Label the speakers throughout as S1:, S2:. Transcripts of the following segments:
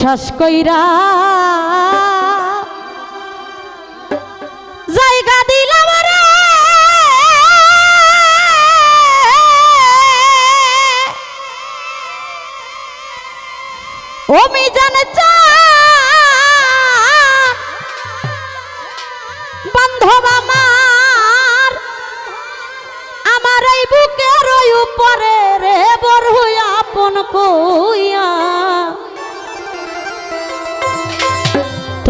S1: ঠাস কইরা জায়গা দিলাম রে। ও মিজান চা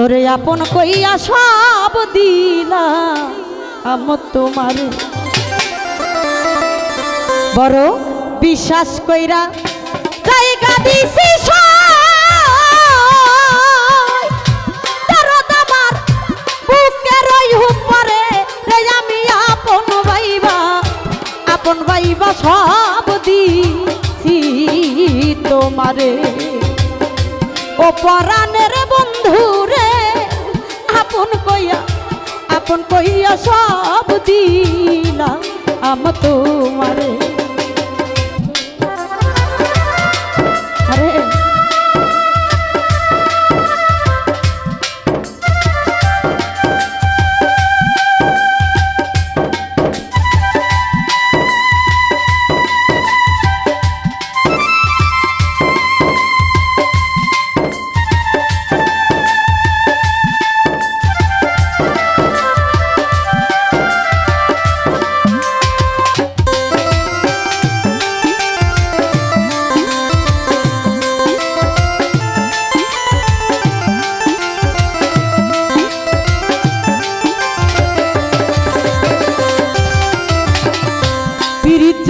S1: তোরে আপন কইয়া সব দিলা আমত তোমার বড় বিশ্বাস কইরা জায়গা দিছি আমার আপন ভাইবা সব দিছি তোমারে। ও পরাণের বন্ধু আপন কইয়া আপন কইয়া সব দিলা আম তোমারে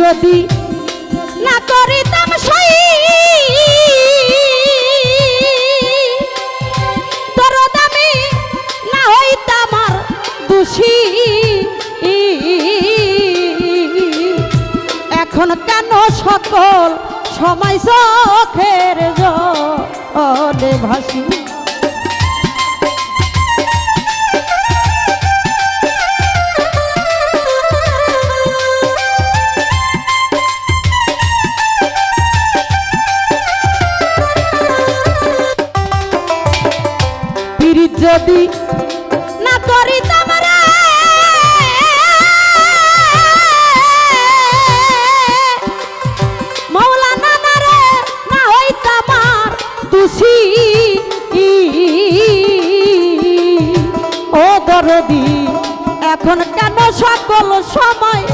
S1: যদি না করিতাম সই। তোর আমি না হইতাম আর দোষী এখন কেন সকল সময় চোখের জলে ভাসি? দোষী ও দরদি, এখন কেন সকল সময়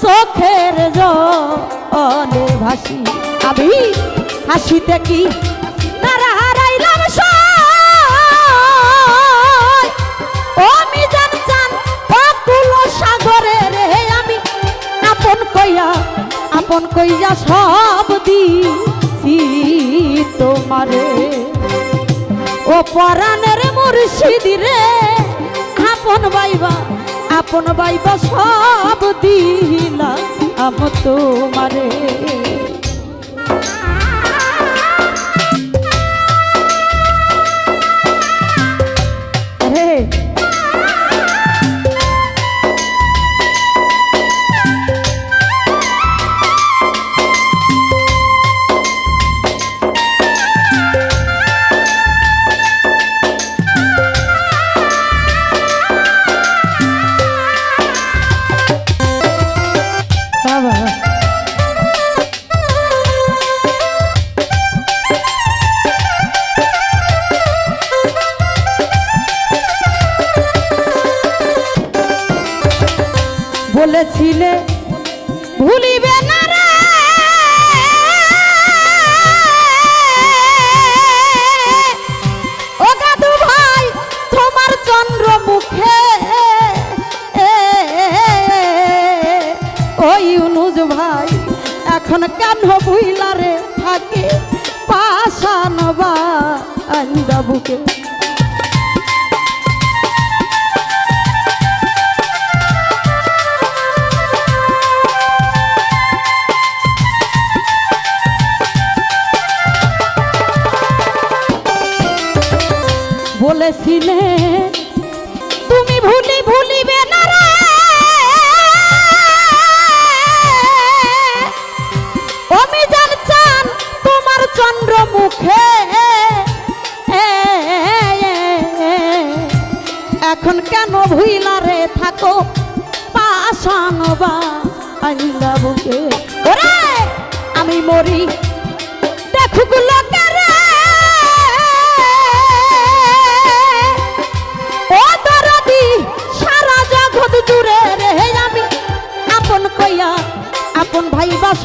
S1: চোখের জলে ভাসি? আমি হাসিতে কি তারা হারাইলাম। ও মিজান চান অকুল সাগরে রে আমি, আপন কইয়া আপন কইয়া সব দিছি ও পরাণের মুর্শিদ রে। আপন বাইবা আপন বাইবা সব দিলা। আম তোমারে বলেছিলে, ভুলিবে না রে। ও দাদু ভাই, তোমার চন্দ্র মুখে ও ইউনুজ ভাই, এখন কেন ভুইলা রে থাকে? পাশান বা আন্দা বুকে। বলেছিলে, তুমি ভুলি ভুলিবে না রে। চান তোমার চন্দ্র মুখে এখন কেন ভুইলা রে, থাকো পাশান বা বুকে। আমি মরি, দেখুক লোকে।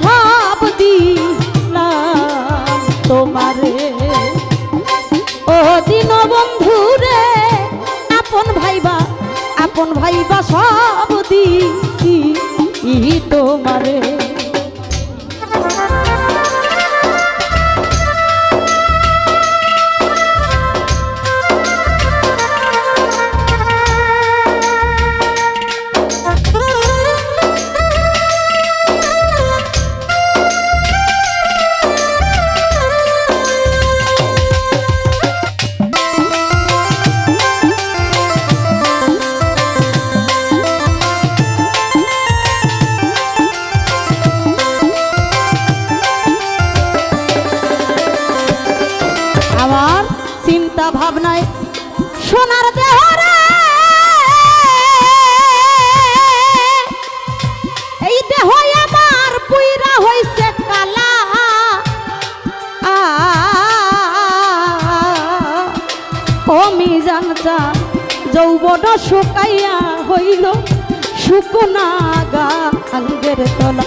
S1: সব দিলাম তোমারে। ও দিন বন্ধু রে আপন ভাইবা আপন ভাইবা সব দিছি তোমারে। হইছে কালা। কমি জানতা যৌবন শুকাইয়া হইল শুকনা গা আঙ্গের তলা।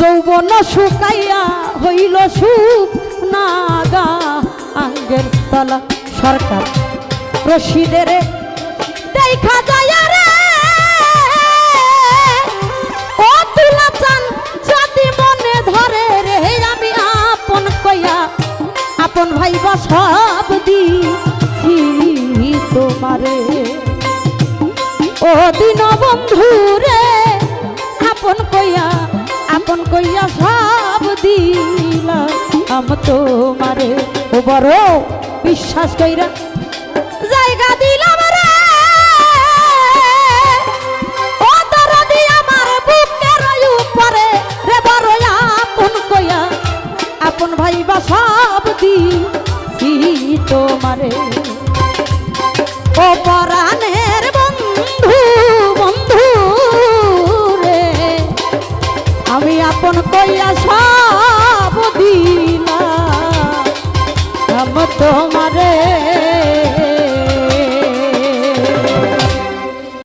S1: যৌবন শুকাইয়া হইল নাগা আঙ্গের তলা। সরকার রশিদের দেখা যায় রে ধরে রে, আমি আপন কইয়া, আপন ভাইবা সব দিছি। তোমারে। ও দিন বন্ধু রে, আপন কইয়া আপন কইয়া সব দিলা আম তোমারে। ও বড়, বিশ্বাস কইরা জায়গা দিলাম।